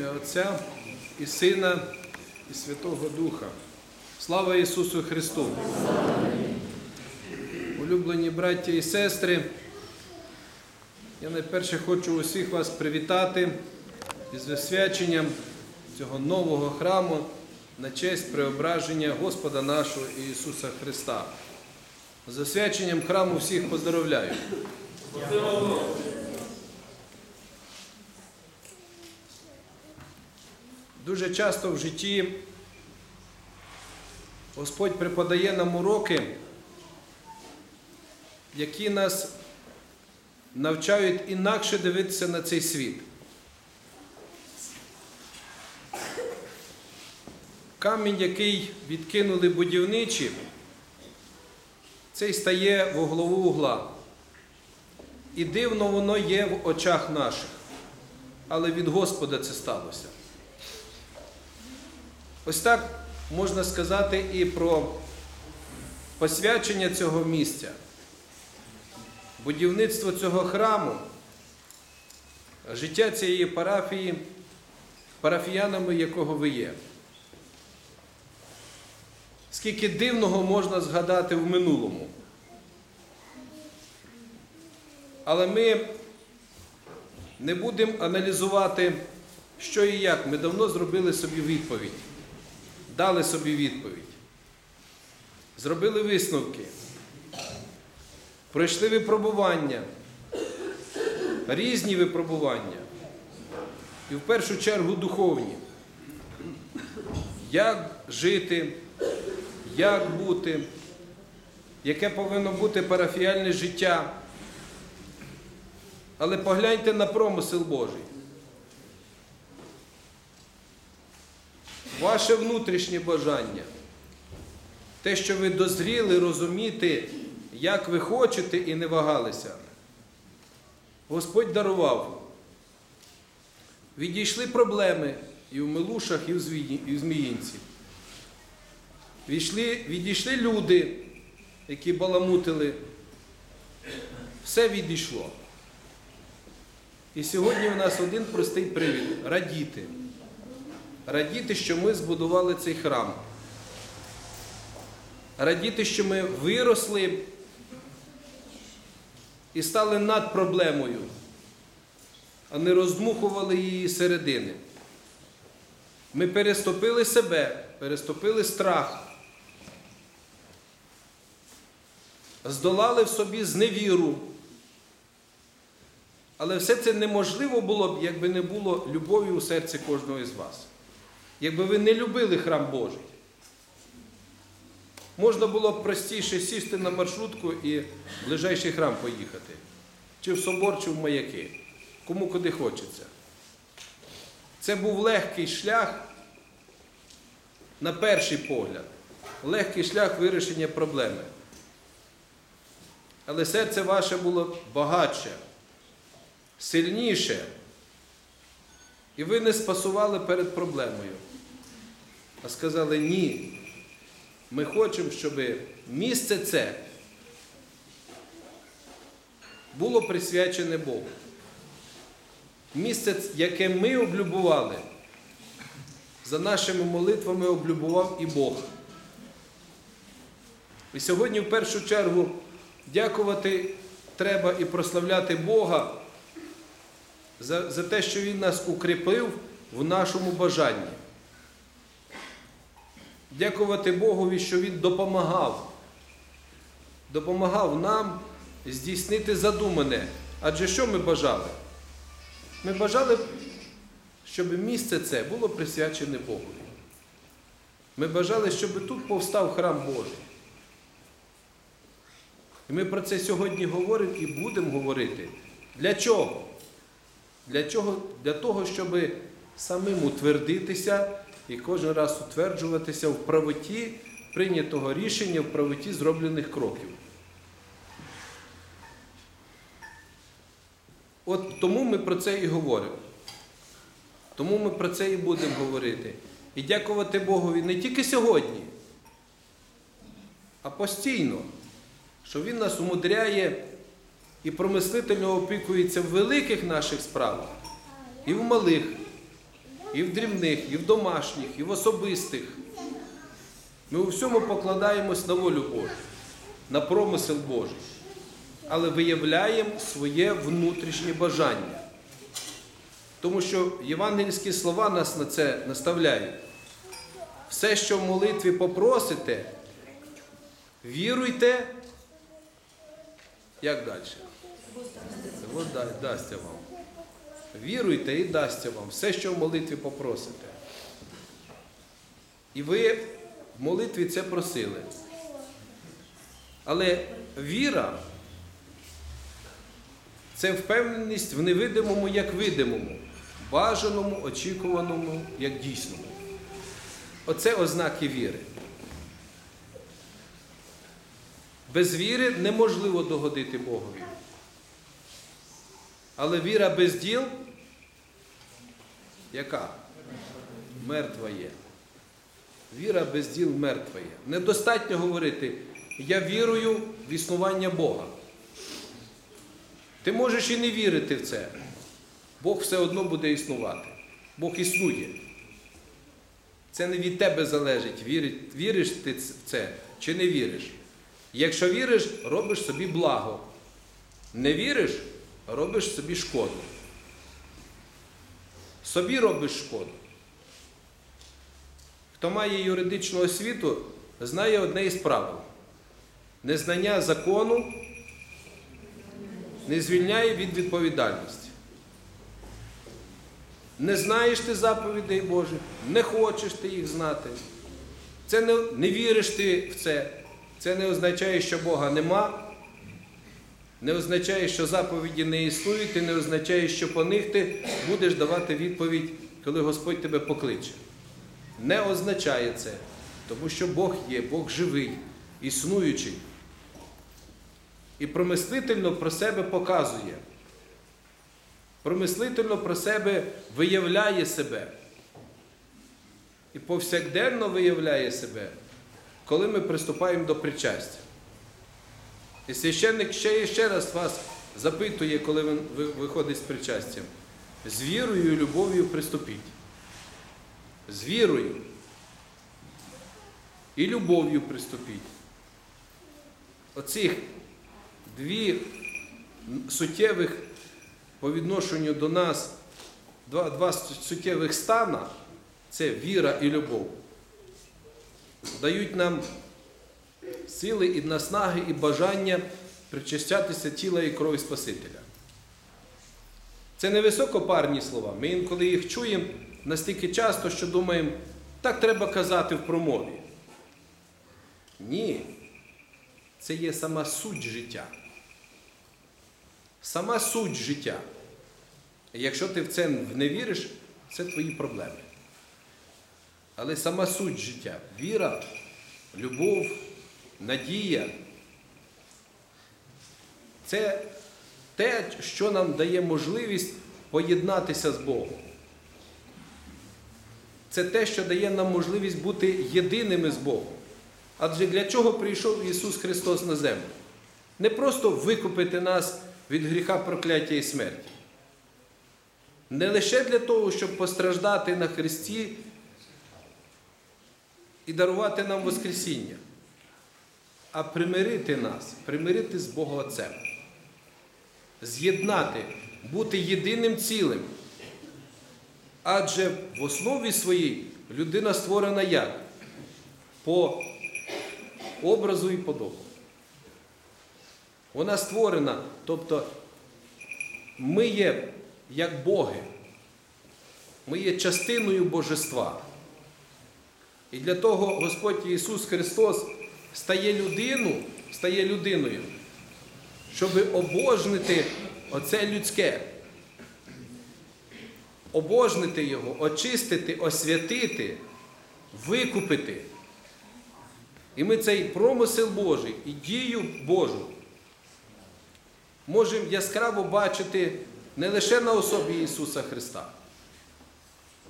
ім'я Отця і Сина, і Святого Духа. Слава Ісусу Христу! Улюблені браття і сестри, я найперше хочу усіх вас привітати із освяченням цього нового храму на честь преображення Господа нашого Ісуса Христа. З освяченням храму всіх поздоровляю. Дуже часто в житті Господь преподає нам уроки, які нас навчають інакше дивитися на цей світ. Камінь, який відкинули будівничі, цей стає в голову угла. І дивно воно є в очах наших. Але від Господа це сталося. Ось так можна сказати і про посвячення цього місця, будівництво цього храму, життя цієї парафії, парафіянами якого ви є. Скільки дивного можна згадати в минулому. Але ми не будемо аналізувати, що і як. Ми давно зробили собі відповідь. Дали собі відповідь. Зробили висновки. Пройшли випробування, різні випробування. І в першу чергу духовні. Як жити, як бути, яке повинно бути парафіальне життя. Але погляньте на промисел Божий. Ваше внутрішнє бажання, те, що ви дозріли розуміти, як ви хочете і не вагалися, Господь дарував. Відійшли проблеми і в Милушах, і в Зміїнці. Відійшли, відійшли люди, які баламутили. Все відійшло. І сьогодні у нас один простий привід радіти. Радіти, що ми збудували цей храм. Радіти, що ми виросли і стали над проблемою, а не роздмухували її середини. Ми переступили себе, переступили страх, здолали в собі зневіру. Але все це неможливо було б, якби не було любові у серці кожного із вас. Якби ви не любили храм Божий. Можна було б простіше сісти на маршрутку і в ближайший храм поїхати. Чи в собор, чи в маяки. Кому куди хочеться. Це був легкий шлях, на перший погляд, легкий шлях вирішення проблеми. Але серце ваше було багатше, сильніше. І ви не спасували перед проблемою, а сказали ні. Ми хочемо, щоб місце це було присвячене Богу. Місце, яке ми облюбували, за нашими молитвами облюбував і Бог. І сьогодні, в першу чергу, дякувати треба і прославляти Бога за, за те, що Він нас укріпив в нашому бажанні. Дякувати Богові, що Він допомагав. Допомагав нам здійснити задумане. Адже що ми бажали? Ми бажали, щоб місце це було присвячене Богові. Ми бажали, щоб тут повстав храм Божий. І ми про це сьогодні говоримо і будемо говорити. Для чого? Для чого? Для того, щоб самим утвердитися і кожен раз утверджуватися в правоті прийнятого рішення, в правоті зроблених кроків. От тому ми про це і говоримо. Тому ми про це і будемо говорити. І дякувати Богові не тільки сьогодні, а постійно, що Він нас умудряє і промислительно опікується в великих наших справах і в малих. І в дрібних, і в домашніх, і в особистих. Ми у всьому покладаємось на волю Божу, на промисел Божий, але виявляємо своє внутрішнє бажання. Тому що євангельські слова нас на це наставляють. Все, що в молитві попросите, віруйте, як далі? От да- дасться вам. Віруйте і дасться вам все, що в молитві попросите. І ви в молитві це просили. Але віра це впевненість в невидимому як видимому, бажаному, очікуваному як дійсному. Оце ознаки віри. Без віри неможливо догодити Богові. Але віра без діл, яка? Мертва є. Віра без діл мертва є. Недостатньо говорити, я вірую в існування Бога. Ти можеш і не вірити в це. Бог все одно буде існувати. Бог існує. Це не від тебе залежить, віриш ти в це чи не віриш. Якщо віриш, робиш собі благо. Не віриш, робиш собі шкоду. Собі робиш шкоду. Хто має юридичну освіту, знає одне із правил. Незнання закону не звільняє від відповідальності. Не знаєш ти заповідей Божих, не хочеш ти їх знати. Це не, не віриш ти в це. Це не означає, що Бога нема, не означає, що заповіді не існують, і не означає, що по них ти будеш давати відповідь, коли Господь тебе покличе. Не означає це, тому що Бог є, Бог живий, існуючий. І промислительно про себе показує. Промислительно про себе виявляє себе. І повсякденно виявляє себе, коли ми приступаємо до причастя. І священник ще і ще раз вас запитує, коли він виходить з причастям. З вірою і любов'ю приступіть. З вірою і любов'ю приступіть. Оцих дві суттєвих по відношенню до нас, два, два суттєвих стана це віра і любов. Дають нам сили і наснаги, і бажання причастятися тіла і крові Спасителя. Це не високопарні слова. Ми інколи їх чуємо настільки часто, що думаємо, так треба казати в промові. Ні. Це є сама суть життя. Сама суть життя. І якщо ти в це не віриш, це твої проблеми. Але сама суть життя віра, любов, надія це те, що нам дає можливість поєднатися з Богом. Це те, що дає нам можливість бути єдиними з Богом. Адже для чого прийшов Ісус Христос на землю? Не просто викупити нас від гріха прокляття і смерті. Не лише для того, щоб постраждати на Христі і дарувати нам Воскресіння, а примирити нас, примирити з Богом Отцем, з'єднати, бути єдиним цілим. Адже в основі своїй людина створена як? По образу і подобу. Вона створена, тобто ми є як Боги, ми є частиною Божества. І для того Господь Ісус Христос стає людину, стає людиною, щоб обожнити оце людське, обожнити його, очистити, освятити, викупити. І ми цей промисел Божий і дію Божу можемо яскраво бачити не лише на особі Ісуса Христа,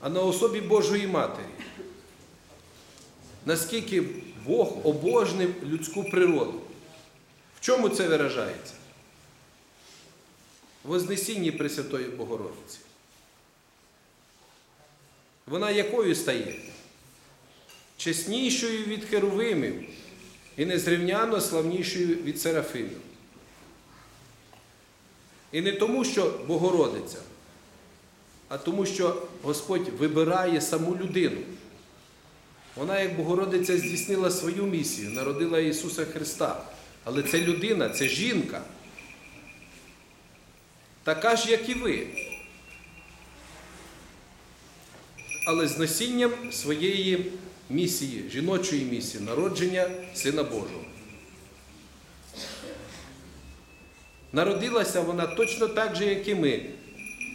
а на особі Божої Матері. Наскільки Бог обожнив людську природу. В чому це виражається? Вознесінні Пресвятої Богородиці. вона якою стає? Чеснішою від херовимів і незрівняно славнішою від серафимів. І не тому, що Богородиця, а тому, що Господь вибирає саму людину. Вона, як Богородиця, здійснила свою місію, народила Ісуса Христа. Але це людина, це жінка. Така ж, як і ви. Але з насінням своєї місії, жіночої місії, народження Сина Божого. Народилася вона точно так же, як і ми,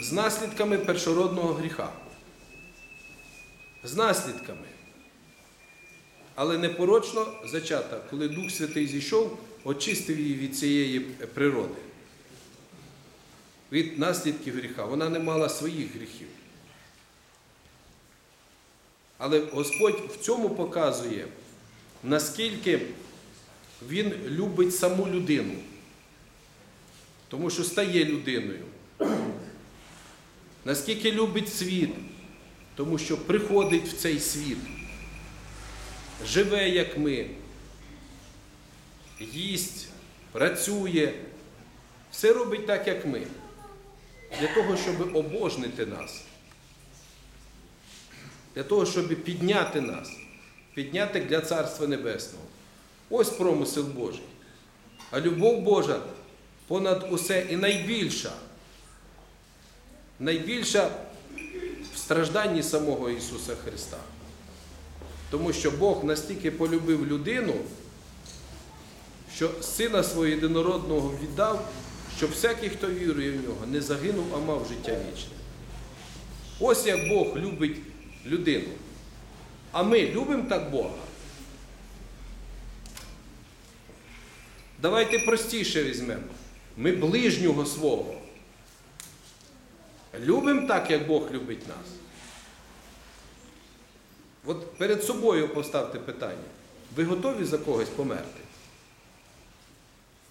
з наслідками першородного гріха. З наслідками. Але непорочно зачата, коли Дух Святий зійшов, очистив її від цієї природи, від наслідків гріха. Вона не мала своїх гріхів. Але Господь в цьому показує, наскільки Він любить саму людину, тому що стає людиною. Наскільки любить світ, тому що приходить в цей світ, живе, як ми, їсть, працює, все робить так, як ми, для того, щоб обожнити нас для того, щоб підняти нас, підняти для Царства Небесного. Ось промисел Божий. А любов Божа понад усе і найбільша, найбільша в стражданні самого Ісуса Христа. Тому що Бог настільки полюбив людину, що Сина свого єдинородного віддав, щоб всякий, хто вірує в нього, не загинув, а мав життя вічне. Ось як Бог любить людину. А ми любимо так Бога. Давайте простіше візьмемо. Ми ближнього свого. Любимо так, як Бог любить нас. От перед собою поставте питання. Ви готові за когось померти?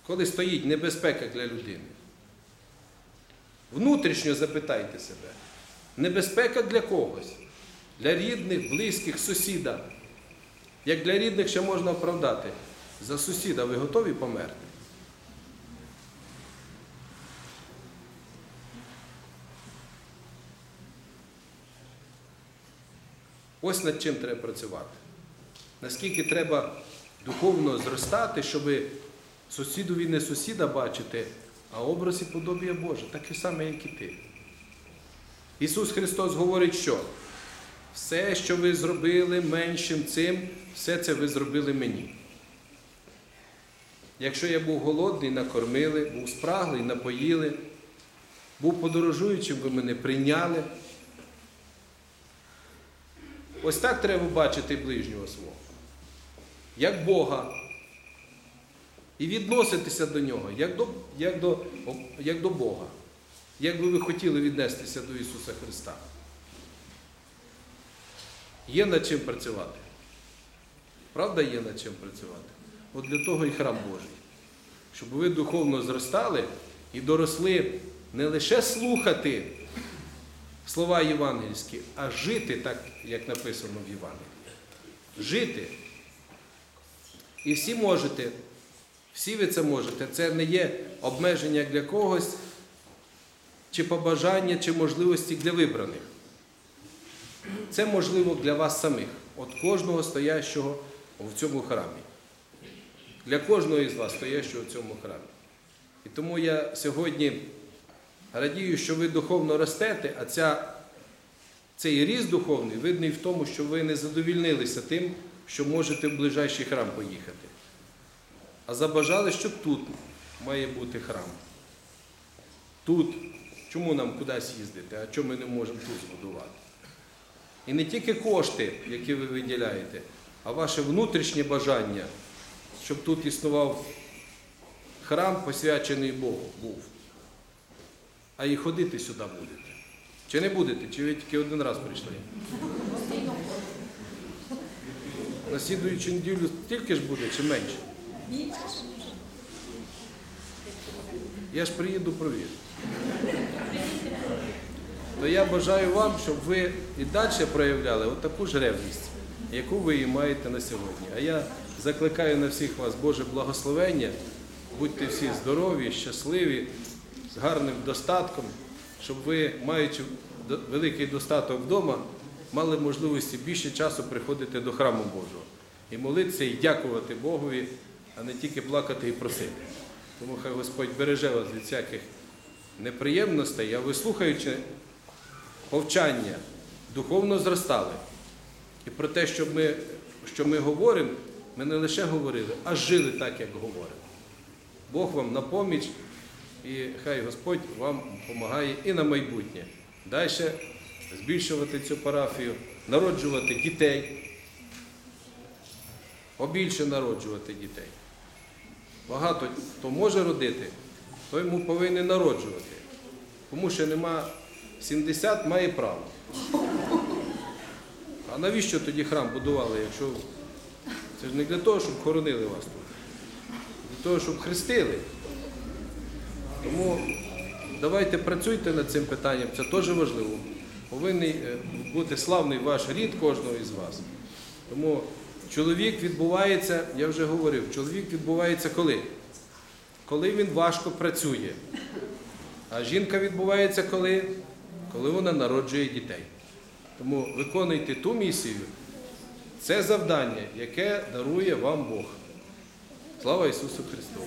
Коли стоїть небезпека для людини? Внутрішньо запитайте себе. Небезпека для когось для рідних, близьких, сусіда. Як для рідних ще можна оправдати. За сусіда ви готові померти? Ось над чим треба працювати. Наскільки треба духовно зростати, щоб сусідові не сусіда бачити, а образ і подобія Боже, таке саме, як і ти. Ісус Христос говорить, що все, що ви зробили меншим цим, все це ви зробили мені. Якщо я був голодний, накормили, був спраглий, напоїли, був подорожуючим, ви мене прийняли. Ось так треба бачити ближнього свого, як Бога. І відноситися до нього, як до, як до, як до Бога. Як би ви хотіли віднестися до Ісуса Христа. Є над чим працювати. Правда, є над чим працювати. От для того і храм Божий. Щоб ви духовно зростали і доросли не лише слухати слова євангельські, а жити так, як написано в Євангелії. Жити. І всі можете, всі ви це можете. Це не є обмеження для когось, чи побажання, чи можливості для вибраних. Це можливо для вас самих, от кожного стоящого в цьому храмі. Для кожного із вас, стоящого в цьому храмі. І тому я сьогодні радію, що ви духовно ростете, а ця, цей ріст духовний видний в тому, що ви не задовільнилися тим, що можете в ближайший храм поїхати. А забажали, що тут має бути храм. Тут. Чому нам кудись їздити, а чому ми не можемо тут збудувати? І не тільки кошти, які ви виділяєте, а ваше внутрішнє бажання, щоб тут існував храм, посвячений Богу, був. А і ходити сюди будете. Чи не будете, чи ви тільки один раз прийшли? На слідуючу неділю стільки ж буде, чи менше? Я ж приїду провірю. то я бажаю вам, щоб ви і далі проявляли таку ж ревність, яку ви і маєте на сьогодні. А я закликаю на всіх вас Боже благословення, будьте всі здорові, щасливі, з гарним достатком, щоб ви, маючи великий достаток вдома, мали можливості більше часу приходити до храму Божого і молитися, і дякувати Богові, а не тільки плакати і просити. Тому хай Господь береже вас від всяких неприємностей, а ви слухаючи повчання, духовно зростали. І про те, що ми, що ми говоримо, ми не лише говорили, а жили так, як говоримо. Бог вам на поміч, і хай Господь вам допомагає і на майбутнє. Далі збільшувати цю парафію, народжувати дітей, побільше народжувати дітей. Багато хто може родити, той йому повинен народжувати. Кому ще нема 70, має право. А навіщо тоді храм будували, якщо це ж не для того, щоб хоронили вас тут, для того, щоб хрестили. Тому давайте працюйте над цим питанням, це теж важливо. Повинен бути славний ваш рід кожного із вас. Тому чоловік відбувається, я вже говорив, чоловік відбувається коли? Коли він важко працює. А жінка відбувається коли? Коли вона народжує дітей. Тому виконуйте ту місію, це завдання, яке дарує вам Бог. Слава Ісусу Христу!